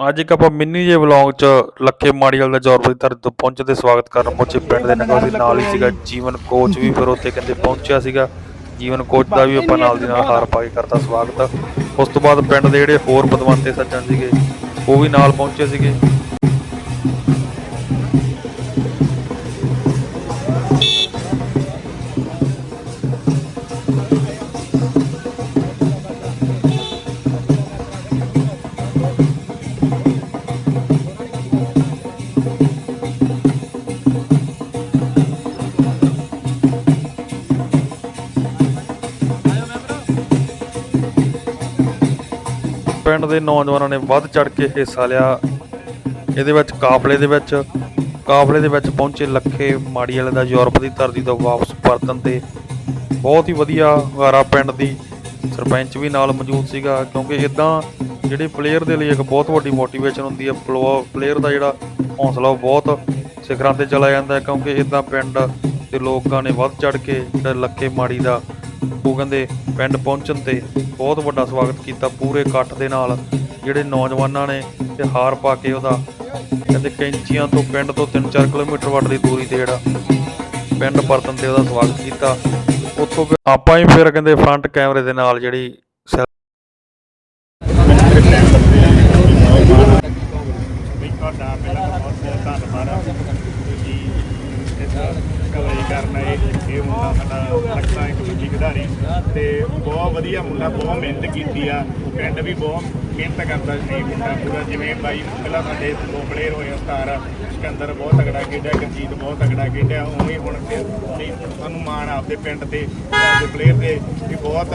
ਅੱਜ ਇੱਕ ਆਪਾਂ ਮਿੰਨੀ ਜੇ ਵਲੌਗ ਚ ਲੱਖੇ ਮਾੜੀਵਾਲ ਦਾ ਜੋਰਪੁਰੀ ਧਰਤੀ ਤੋਂ ਪਹੁੰਚੇ ਤੇ ਸਵਾਗਤ ਕਰਨ ਪਹੁੰਚੇ ਪਿੰਡ ਦੇ ਨਗਰ ਦੇ ਨਾਲ ਹੀ ਸੀਗਾ ਜੀਵਨ ਕੋਚ ਵੀ, ਫਿਰ ਉੱਥੇ ਕਹਿੰਦੇ ਪਹੁੰਚਿਆ ਸੀਗਾ। ਜੀਵਨ ਕੋਚ ਦਾ ਵੀ ਆਪਾਂ ਨਾਲ ਦੀ ਨਾਲ ਹਾਰ ਪਾ ਕੇ ਕਰਤਾ ਸਵਾਗਤ। ਉਸ ਤੋਂ ਬਾਅਦ ਪਿੰਡ ਦੇ ਜਿਹੜੇ ਹੋਰ ਪਦਵੰਤੇ ਸੱਜਣ ਸੀਗੇ, ਉਹ ਵੀ ਨਾਲ ਪਹੁੰਚੇ ਸੀਗੇ। ਪਿੰਡ ਦੇ ਨੌਜਵਾਨਾਂ ਨੇ ਵੱਧ ਚੜ ਕੇ ਹਿੱਸਾ ਲਿਆ। ਇਹਦੇ ਵਿੱਚ ਕਾਫਲੇ ਦੇ ਵਿੱਚ, ਕਾਫਲੇ ਦੇ ਵਿੱਚ ਪਹੁੰਚੇ ਲੱਖੇ ਮਾੜੀ ਵਾਲੇ ਦਾ ਯੂਰਪ ਦੀ ਧਰਤੀ ਤੋਂ ਵਾਪਸ ਪਰਤਨ ਤੇ ਬਹੁਤ ਹੀ ਵਧੀਆ ਗਾਰਾ ਪਿੰਡ ਦੀ ਸਰਪੰਚ ਵੀ ਨਾਲ ਮੌਜੂਦ ਸੀਗਾ, ਕਿਉਂਕਿ ਇਦਾਂ ਜਿਹੜੇ ਪਲੇਅਰ ਦੇ ਲਈ ਇੱਕ ਬਹੁਤ ਵੱਡੀ ਮੋਟੀਵੇਸ਼ਨ ਹੁੰਦੀ ਹੈ ਪਲੇਅਰ ਦਾ ਜਿਹੜਾ ਹੌਸਲਾ ਉਹ ਬਹੁਤ ਸਿਖਰਾਂ ਤੇ ਚਲਾ ਜਾਂਦਾ ਕਿਉਂਕਿ ਇਦਾਂ ਪਿੰਡ ਦੇ ਲੋਕਾਂ ਨੇ ਵੱਧ ਚੜ ਕੇ ਜਿਹੜਾ ਲੱਖੇ ਮਾੜੀ ਦਾ ਉਹ ਕਹਿੰਦੇ ਪਿੰਡ ਪਹੁੰਚਣ ਤੇ ਬਹੁਤ ਵੱਡਾ ਸਵਾਗਤ ਕੀਤਾ ਪੂਰੇ ਇਕੱਠ ਦੇ ਨਾਲ। ਜਿਹੜੇ ਨੌਜਵਾਨਾਂ ਨੇ ਤੇ ਹਾਰ ਪਾ ਕੇ ਉਹਦਾ ਕਹਿੰਦੇ ਕੈਂਚੀਆਂ ਤੋਂ ਪਿੰਡ ਤੋਂ 3-4 ਕਿਲੋਮੀਟਰ ਵੱਟ ਦੀ ਦੂਰੀ ਤੇ ਜਿਹੜਾ ਪਿੰਡ ਪਰਤਨ ਤੇ ਉਹਦਾ ਸਵਾਗਤ ਕੀਤਾ। ਉੱਥੋਂ ਆਪਾਂ ਹੀ ਫਿਰ ਕਹਿੰਦੇ ਫਰੰਟ ਕੈਮਰੇ ਦੇ ਨਾਲ ਜਿਹੜੀ ਤੁਹਾਡਾ ਪਹਿਲਾਂ ਬਹੁਤ ਬਹੁਤ ਧੰਨਵਾਦ ਤੁਸੀਂ ਇਸ ਕਵਰੀ ਕਰਨ ਇਹ ਇਹ ਮੁੰਡਾ ਸਾਡਾ ਲੱਖਾਂ ਇੱਕ ਦੂਜੀ ਖਿਡਾਰੀ। ਤੇ ਬਹੁਤ ਵਧੀਆ ਮੁੰਡਾ, ਬਹੁਤ ਮਿਹਨਤ ਕੀਤੀ ਆ। ਪਿੰਡ ਵੀ ਬਹੁਤ ਮਿਹਨਤ ਕਰਦਾ ਸੀ ਮੁੰਡਾ ਪੂਰਾ। ਜਿਵੇਂ ਬਾਈ ਪਹਿਲਾਂ ਸਾਡੇ ਦੋ ਪਲੇਅਰ ਹੋਏ ਆ ਸਿਕੰਦਰ ਬਹੁਤ ਤਗੜਾ ਖੇਡਿਆ, ਗਰਜੀਤ ਬਹੁਤ ਤਗੜਾ ਖੇਡਿਆ। ਉਵੇਂ ਹੁਣ ਸਾਨੂੰ ਮਾਣ ਆਪਦੇ ਪਿੰਡ ਤੇ, ਆਪਦੇ ਪਲੇਅਰ ਤੇ। ਵੀ ਬਹੁਤ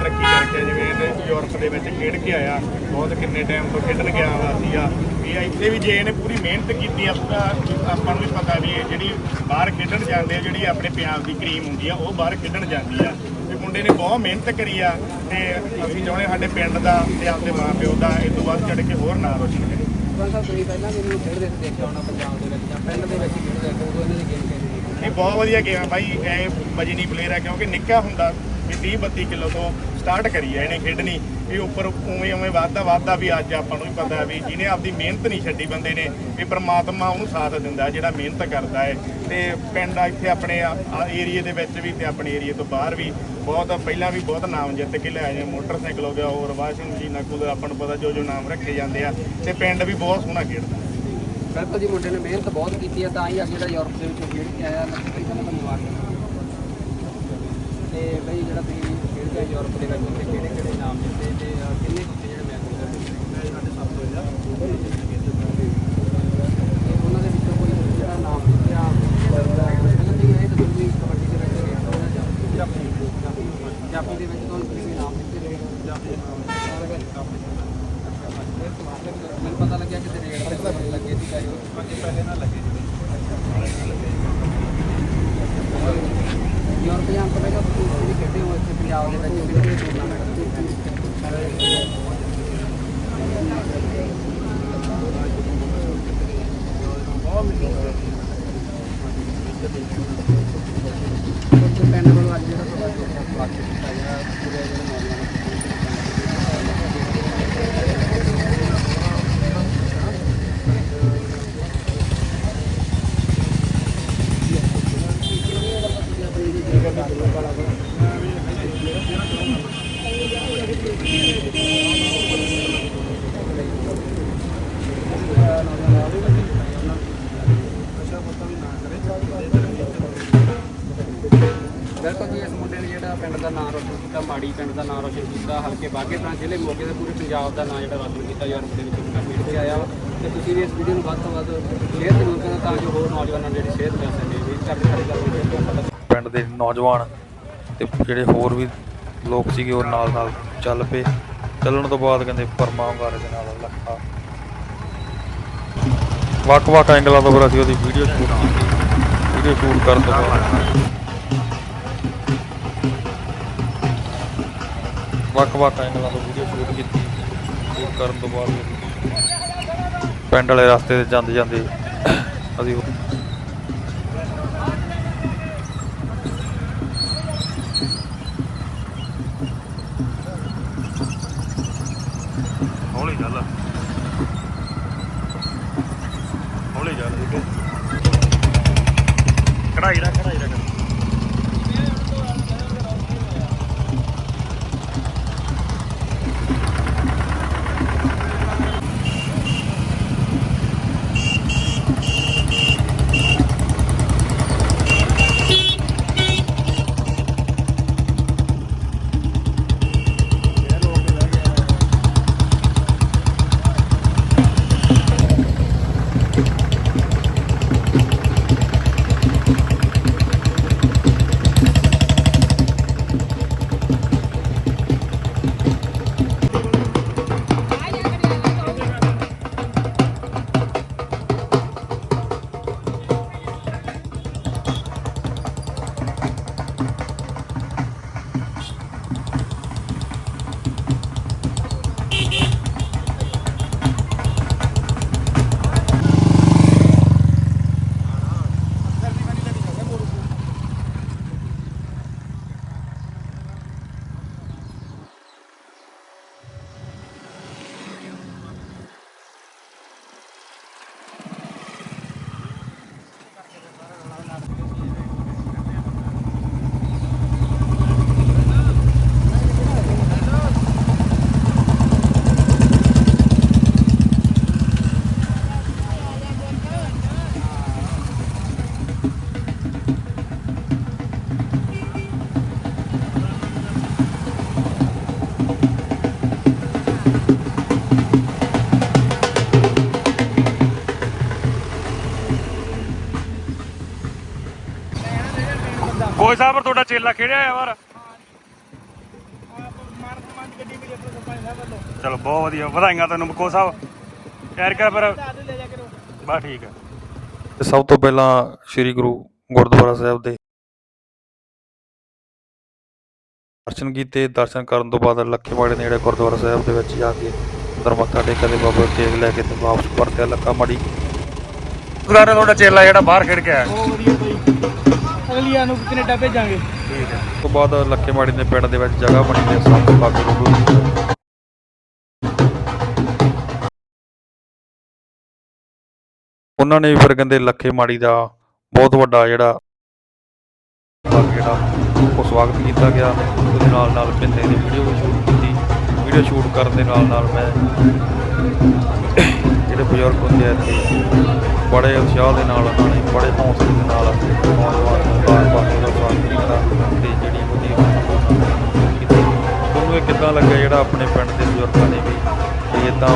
ਤਰੱਕੀ ਕਰਕੇ ਜਿਵੇਂ ਇਹਨੇ ਯੂਰਪ ਦੇ ਵਿੱਚ ਖੇਡ ਕੇ ਆਇਆ, ਬਹੁਤ ਕਿੰਨੇ ਟਾਈਮ ਤੋਂ ਖੇਡਣ ਗਿਆ ਵਾ ਸੀਗਾ। ਵੀ ਇੱਥੇ ਵੀ ਜੇ ਇਹਨੇ ਪੂਰੀ ਮਿਹਨਤ ਕੀਤੀ ਆ ਆਪਾਂ ਨੂੰ ਵੀ ਪਤਾ ਵੀ ਇਹ ਜਿਹੜੀ ਬਾਹਰ ਖੇਡਣ ਜਾਂਦੇ ਆ, ਜਿਹੜੀ ਆਪਣੇ ਪੰਜਾਬ ਦੀ ਕਰੀਮ ਹੁੰਦੀ ਆ, ਉਹ ਬਾਹਰ ਖੇਡਣ ਜਾਂਦੀ ਆ। ਤੇ ਮੁੰਡੇ ਨੇ ਬਹੁਤ ਮਿਹਨਤ ਕਰੀ ਆ ਤੇ ਅਸੀਂ ਚਾਹੁੰਦੇ ਸਾਡੇ ਪਿੰਡ ਦਾ ਤੇ ਆਪਦੇ ਮਾਪਿਓ ਦਾ ਇਹ ਤੋਂ ਬਾਅਦ ਚੜ ਕੇ ਹੋਰ ਨਾਂ ਰੋਸ਼ਨ ਕਰੇ। ਸਾਹਿਬ ਤੁਸੀਂ ਪਹਿਲਾਂ ਮੈਨੂੰ ਖੇਡਦੇ ਦੇਖਿਆ ਹੋਣਾ ਪੰਜਾਬ ਦੇ ਵਿੱਚ ਜਾਂ ਪਿੰਡ ਦੇ ਵਿੱਚ ਖੇਡਦੇ ਉਦੋਂ ਇਹਨਾਂ ਦੀ ਗੇਮ ਖੇਡਦੀ ਇਹ ਬਹੁਤ ਵਧੀਆ ਗੇਮ ਹੈ ਬਾਈ ਇਹ ਵਜਨੀ ਪਲੇਅਰ ਹੈ ਕਿਉਂਕਿ ਨਿੱਕਾ ਹੁੰਦਾ, ਵੀ 30 32 ਕਿਲੋ ਤੋਂ ਸਟਾਰਟ ਕਰੀ ਆ ਇਹਨੇ ਖੇਡਣੀ। ਇਹ ਉੱਪਰ ਉਵੇਂ ਉਵੇਂ ਵੱਧਦਾ ਵੱਧਦਾ ਵੀ ਅੱਜ ਆਪਾਂ ਨੂੰ ਵੀ ਪਤਾ ਵੀ ਜਿਹਨੇ ਆਪਦੀ ਮਿਹਨਤ ਨਹੀਂ ਛੱਡੀ ਬੰਦੇ ਨੇ, ਵੀ ਪ੍ਰਮਾਤਮਾ ਉਹਨੂੰ ਸਾਥ ਦਿੰਦਾ ਜਿਹੜਾ ਮਿਹਨਤ ਕਰਦਾ ਹੈ। ਤੇ ਪਿੰਡ ਇੱਥੇ ਆਪਣੇ ਏਰੀਏ ਦੇ ਵਿੱਚ ਵੀ ਤੇ ਆਪਣੇ ਏਰੀਏ ਤੋਂ ਬਾਹਰ ਵੀ ਬਹੁਤ, ਪਹਿਲਾਂ ਵੀ ਬਹੁਤ ਨਾਮ ਜਿੱਤ ਕੇ ਲਿਆ ਨੇ ਮੋਟਰਸਾਈਕਲ ਹੋ ਗਿਆ, ਹੋਰ ਵਾਸ਼ਿੰਗ ਮਸ਼ੀਨ ਨਕਲ ਆਪਾਂ ਨੂੰ ਪਤਾ ਜੋ ਜੋ ਨਾਮ ਰੱਖੇ ਜਾਂਦੇ ਆ। ਤੇ ਪਿੰਡ ਵੀ ਬਹੁਤ ਸੋਹਣਾ ਖੇਡਦਾ। ਬਿਲਕੁਲ ਜੀ, ਮੁੰਡੇ ਨੇ ਮਿਹਨਤ ਬਹੁਤ ਕੀਤੀ ਹੈ ਤਾਂ ਹੀ ਅੱਜ ਜਿਹੜਾ ਯੂਰਪ ਦੇ ਵਿੱਚ ਖੇਡ ਕੇ ਆਇਆ ਲੱਗੀ ਭਾਈ ਤੁਹਾਨੂੰ ਮੁਬਾਰਕ ਤੇ ਬਈ ਜਿਹੜਾ ਤੁਸੀਂ ਹੋ ਯੂਰਪ ਦੇ ਵਿੱਚ ਤੇ ਕਿਹੜੇ ਕਿਹੜੇ ਨਾਮ ਜਿੱਤੇ ਤੇ ਕਿੰਨੇ ਕੁ ਜਿਹੜੇ ਮੈਚ ਹੁੰਦੇ ਸਾਡੇ ਸਭ ਤੋਂ ਤੇ ਉਹਨਾਂ ਦੇ ਵਿੱਚੋਂ ਕੋਈ ਜਿਹੜਾ ਨਾਮ ਜਿੱਤਿਆ ਪਹਿਲਾਂ ਤੁਸੀਂ ਇਹ ਦੱਸੋ ਵੀ ਕਬੱਡੀ ਦੇ ਵਿੱਚ ਖੇਡਦੇ ਹੋ ਜਾਂ ਜਾਪੀ ਜਾਪੀ ਜਾਪੀ ਦੇ ਵਿੱਚ ਤੁਹਾਨੂੰ ਕੋਈ ਨਾਮ ਜਿੱਤੇ ਨੇ ਜਾਪੀ ਮੈਨੂੰ ਪਤਾ ਲੱਗਿਆ ਕਿ ਤੇ ਰੇਡ ਤੇ ਲੱਗੇ ਸੀ ਕਾਇਓ ਪੰਜ ਪਹਿਲੇ ਨਾਲ ਲੱਗੇ ਯੂਰਪੀਅਨ ਤੋਂ ਪਹਿਲਾਂ ਤੁਸੀਂ ਵੀ ਕੀਤਾ ਮਾੜੀ ਪਿੰਡ ਦਾ ਨਾਮ ਰੋਸ਼ਨ ਕੀਤਾ, ਹਲਕੇ ਬਾਗੇ ਜ਼ਿਲ੍ਹੇ ਮੋਗੇ ਦੇ ਪੂਰੇ ਪੰਜਾਬ ਦਾ ਨਾਮ ਜਿਹੜਾ ਰੋਸ਼ਨ ਕੀਤਾ ਯੂਰਪ ਦੇ ਵਿੱਚ ਮੁੰਡਾ ਖੇਡ ਕੇ ਆਇਆ ਤੇ ਤੁਸੀਂ ਵੀ ਇਸ ਵੀਡੀਓ ਨੂੰ ਵੱਧ ਤੋਂ ਵੱਧ ਸ਼ੇਅਰ ਜ਼ਰੂਰ ਕਰਨਾ ਤਾਂ ਜੋ ਹੋਰ ਨੌਜਵਾਨਾਂ ਨੂੰ ਜਿਹੜੀ ਸ਼ੇਅਰ ਮਿਲ ਸਕੇ। ਵੀ ਕਰਦੇ ਸਾਡੀ ਗੱਲ ਪਿੰਡ ਦੇ ਨੌਜਵਾਨ ਤੇ ਜਿਹੜੇ ਹੋਰ ਵੀ ਲੋਕ ਸੀਗੇ, ਉਹ ਨਾਲ ਨਾਲ ਚੱਲ ਪਏ। ਚੱਲਣ ਤੋਂ ਬਾਅਦ ਕਹਿੰਦੇ ਪਰਮਾ ਵਾਰੇ ਦੇ ਨਾਲ ਲੱਖਾ। ਵੱਖ-ਵੱਖ ਐਂਗਲਾਂ ਤੋਂ ਫਿਰ ਅਸੀਂ ਉਹਦੀ ਵੀਡੀਓ ਸ਼ੂਟ ਕੀਤੀ ਵੀਡੀਓ ਸ਼ੂਟ ਕਰਨ ਤੋਂ ਬਾਅਦ। ਵੱਖ-ਵੱਖ ਐਂਗਲਾਂ ਤੋਂ ਵੀਡੀਓ ਸ਼ੂਟ ਕੀਤੀ। ਸ਼ੂਟ ਕਰਨ ਤੋਂ ਬਾਅਦ ਪਿੰਡ ਵਾਲੇ ਰਸਤੇ ਤੇ ਜਾਂਦੇ ਜਾਂਦੇ ਅਸੀਂ ਹੌਲੀ ਚੱਲ। ਹੌਲੀ ਚੱਲ। ਠੀਕ ਹੈ ਕਢਾਈ ਨਾ ਪਰ ਚੇਲਾ ਖੇਡਿਆ ਆ ਵਾਰ ਚਲੋ ਬਹੁਤ ਵਧੀਆ। ਵਧਾਈਆਂ ਤੁਹਾਨੂੰ ਮਕੋ ਸਾਹਿਬ। ਕਹਿਰ ਕਰ ਫਿਰ। ਬਸ ਠੀਕ ਹੈ ਤੇ ਸਭ ਤੋਂ ਪਹਿਲਾਂ ਸ੍ਰੀ ਗੁਰੂ ਗੁਰਦੁਆਰਾ ਸਾਹਿਬ ਦੇ ਦਰਸ਼ਨ ਕੀਤੇ। ਦਰਸ਼ਨ ਕਰਨ ਤੋਂ ਬਾਅਦ ਲੱਖੇਵਾੜੇ ਨੇੜੇ ਗੁਰਦੁਆਰਾ ਸਾਹਿਬ ਦੇ ਵਿੱਚ ਜਾ ਕੇ ਅੰਦਰ ਮੱਥਾ ਟੇਕਿਆ ਤੇ ਬਾਬਾ ਤੇਗ ਲੈ ਕੇ ਤੇ ਵਾਪਸ ਪਰਤਿਆ ਲੱਖਾ ਮਾੜੀ। ਗੁਰਦਾਰੇ ਤੁਹਾਡਾ ਚੇਲਾ ਜਿਹੜਾ ਬਾਹਰ ਖੇਡ ਕੇ ਆਇਆ। ਬਹੁਤ ਵਧੀਆ ਬਈ। ਅਗਲੀਆਂ ਨੂੰ ਕੈਨੇਡਾ ਭੇਜਾਂਗੇ ਠੀਕ ਹੈ। ਉਸ ਤੋਂ ਬਾਅਦ ਲੱਖੇ ਮਾੜੀ ਦੇ ਪਿੰਡ ਦੇ ਵਿੱਚ ਜਗ੍ਹਾ ਬਣੀ ਤੇ ਸੰਤ ਬਾਬੇ ਰੂਬੂ ਦੀ ਉਹਨਾਂ ਨੇ ਫਿਰ ਕਹਿੰਦੇ ਲੱਖੇ ਮਾੜੀ ਦਾ ਬਹੁਤ ਵੱਡਾ ਜਿਹੜਾ ਜਿਹੜਾ ਉਹ ਸਵਾਗਤ ਕੀਤਾ ਗਿਆ। ਉਹਦੇ ਨਾਲ ਨਾਲ ਪਿੰਦੇ ਦੀ ਵੀਡੀਓ ਵੀ ਸ਼ੂਟ ਕੀਤੀ। ਵੀਡੀਓ ਸ਼ੂਟ ਕਰਨ ਦੇ ਨਾਲ ਨਾਲ ਮੈਂ ਜਿਹੜੇ ਬਜ਼ੁਰਗ ਹੁੰਦੇ ਆ ਇੱਥੇ, ਬੜੇ ਉਤਸ਼ਾਹ ਦੇ ਨਾਲ ਉਹਨਾਂ ਨੇ, ਬੜੇ ਹੌਸਲੇ ਦੇ ਨਾਲ ਸਵਾਗਤ ਤੇ ਜਿਹੜੀ ਉਹਦੀ ਤੁਹਾਨੂੰ ਇਹ ਕਿੱਦਾਂ ਲੱਗਿਆ ਜਿਹੜਾ ਆਪਣੇ ਪਿੰਡ ਦੇ ਬਜ਼ੁਰਗਾਂ ਨੇ ਵੀ ਇਹ ਇਦਾਂ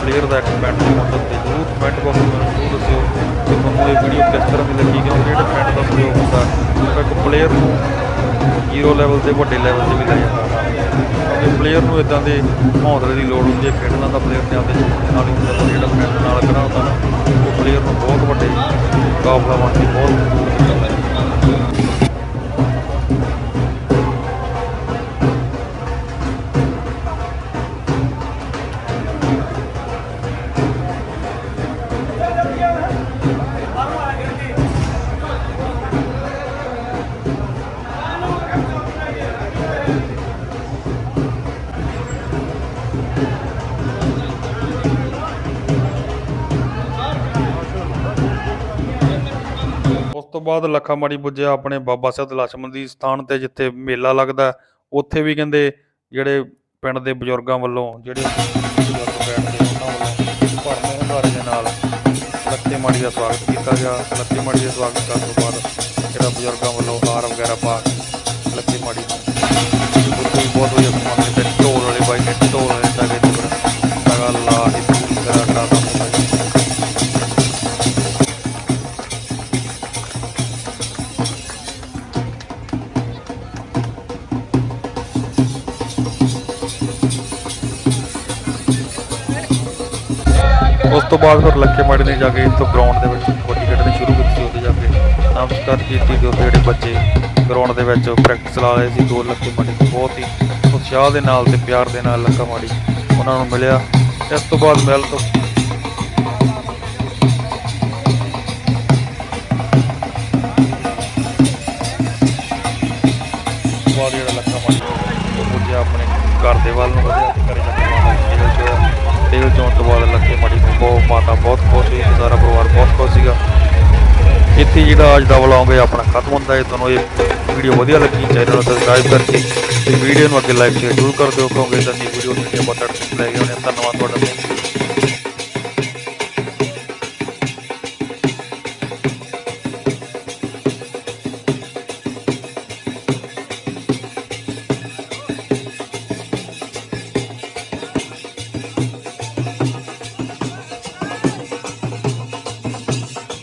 ਪਲੇਅਰ ਦਾ ਇੱਕ ਪਿੰਡ ਦੇ ਮਤਲਬ ਤੇ ਜ਼ਰੂਰ ਕਮੈਂਟ ਬਾਕਸ ਵਿੱਚ ਮੈਨੂੰ ਜ਼ਰੂਰ ਦੱਸਿਓ ਕਿ ਤੁਹਾਨੂੰ ਇਹ ਵੀਡੀਓ ਕਿਸ ਤਰ੍ਹਾਂ ਦੀ ਲੱਗੀ? ਕਿਉਂਕਿ ਜਿਹੜਾ ਪਿੰਡ ਦਾ ਸਹਿਯੋਗ ਹੁੰਦਾ, ਇੱਕ ਪਲੇਅਰ ਨੂੰ ਜ਼ੀਰੋ ਲੈਵਲ ਤੇ ਵੱਡੇ ਲੈਵਲ ਤੇ ਵੀ ਲੈ ਜਾਂਦਾ। ਕਿਉਂਕਿ ਪਲੇਅਰ ਨੂੰ ਇਦਾਂ ਦੇ ਹੌਸਲੇ ਦੀ ਲੋੜ ਹੁੰਦੀ ਹੈ, ਖੇਡਣਾ ਦਾ ਪਲੇਅਰ ਨੇ ਆਪਦੇ ਨਾਲ ਹੀ ਹੁੰਦਾ ਜਿਹੜਾ ਪਿੰਡ ਨਾਲ ਖੜਾ ਹੁੰਦਾ ਨਾ, ਉਹ ਪਲੇਅਰ ਨੂੰ ਬਹੁਤ ਵੱਡੇ ਮੁਕਾਬਲਾ ਬਣ ਕੇ ਬਹੁਤ ਤੋਂ ਬਾਅਦ ਲੱਖਾ ਮਾੜੀ ਪੁੱਜਿਆ ਆਪਣੇ ਬਾਬਾ ਸਾਹਿਬ ਲਛਮਣ ਦੀ ਸਥਾਨ ਤੇ, ਜਿੱਥੇ ਮੇਲਾ ਲੱਗਦਾ ਉੱਥੇ ਵੀ ਕਹਿੰਦੇ ਜਿਹੜੇ ਪਿੰਡ ਦੇ ਬਜ਼ੁਰਗਾਂ ਵੱਲੋਂ ਜਿਹੜੇ ਬਜ਼ੁਰਗ ਬੈਠਦੇ ਉਹਨਾਂ ਵੱਲੋਂ ਭਰਮੇ ਹੁੰਗਾਰੇ ਦੇ ਨਾਲ ਲੱਖੇ ਮਾੜੀ ਦਾ ਸਵਾਗਤ ਕੀਤਾ ਗਿਆ। ਲੱਖੇ ਮਾੜੀ ਦਾ ਸਵਾਗਤ ਕਰਨ ਤੋਂ ਬਾਅਦ ਜਿਹੜਾ ਬਜ਼ੁਰਗਾਂ ਵੱਲੋਂ ਹਾਰ ਵਗੈਰਾ ਪਾ ਕੇ ਲੱਖੇ ਮਾੜੀ ਨੂੰ ਉੱਥੇ ਬਹੁਤ ਵਧੀਆ ਸਮਾਨ ਦਿੱਤੇ। ਢੋਲ ਵਾਲੇ ਬਾਈ ਨੇ ਢੋਲ ਵਾਲੇ ਟਾਗੇ ਤੇ ਬੜਾ ਲਾ ਕੇ ਪੂਰੀ ਤਰ੍ਹਾਂ ਕਰਾਤਾ ਤੋਂ ਬਾਅਦ ਫਿਰ ਲੱਕੇ ਮਾੜੀ ਨੇ ਜਾ ਕੇ ਇੱਥੋਂ ਗਰਾਊਂਡ ਦੇ ਵਿੱਚ ਕਬੱਡੀ ਖੇਡਣੀ ਸ਼ੁਰੂ ਕੀਤੀ ਉੱਥੇ ਜਾ ਕੇ ਨਮਸਕਾਰ ਕੀਤੀ ਤੇ ਉੱਥੇ ਜਿਹੜੇ ਬੱਚੇ ਗਰਾਊਂਡ ਦੇ ਵਿੱਚ ਪ੍ਰੈਕਟਿਸ ਲਾ ਰਹੇ ਸੀ, ਦੋ ਲੱਕੇ ਮਾੜੀ ਬਹੁਤ ਹੀ ਉਤਸ਼ਾਹ ਦੇ ਨਾਲ ਤੇ ਪਿਆਰ ਦੇ ਨਾਲ ਲੱਕਾ ਮਾੜੀ ਉਹਨਾਂ ਨੂੰ ਮਿਲਿਆ। ਇਸ ਤੋਂ ਬਾਅਦ ਮਿਲ ਤੋਂ ਬਾਅਦ ਜਿਹੜਾ ਲੱਖਾ ਮਾੜੀ ਉਹ ਪੁੱਜਿਆ ਆਪਣੇ ਘਰ ਦੇ ਵੱਲ ਨੂੰ ਵਧਿਆ ਤੇ ਘਰੇ ਜਾ ਤੇਲ ਚੋਇਆ ਤੇਲ ਚੋਣ ਤੋਂ ਬਾਅਦ ਲੱਖੇ ਮਾੜੀ ਨੂੰ ਬਹੁਤ ਮਾਤਾ ਬਹੁਤ ਖੁਸ਼ ਹੋਈ ਸਾਰਾ ਪਰਿਵਾਰ ਬਹੁਤ ਖੁਸ਼ ਸੀਗਾ। ਇੱਥੇ ਜਿਹੜਾ ਅੱਜ ਦਾ ਵਲੌਗ ਹੈ, ਆਪਣਾ ਖਤਮ ਹੁੰਦਾ ਹੈ। ਤੁਹਾਨੂੰ ਇਹ ਵੀਡੀਓ ਵਧੀਆ ਲੱਗੀ ਚੈਨਲ ਨੂੰ ਸਬਸਕ੍ਰਾਈਬ ਕਰਕੇ ਤੇ ਵੀਡੀਓ ਨੂੰ ਅੱਗੇ ਲਾਈਕ ਸ਼ੇਅਰ ਜ਼ਰੂਰ ਕਰ ਦਿਓ, ਕਿਉਂਕਿ ਇਦਾਂ ਦੀ ਵੀਡੀਓ ਨੂੰ ਆਪਾਂ ਤੁਹਾਡੇ ਲੈ ਕੇ ਆਉਂਦੇ ਧੰਨਵਾਦ ਤੁਹਾਡਾ।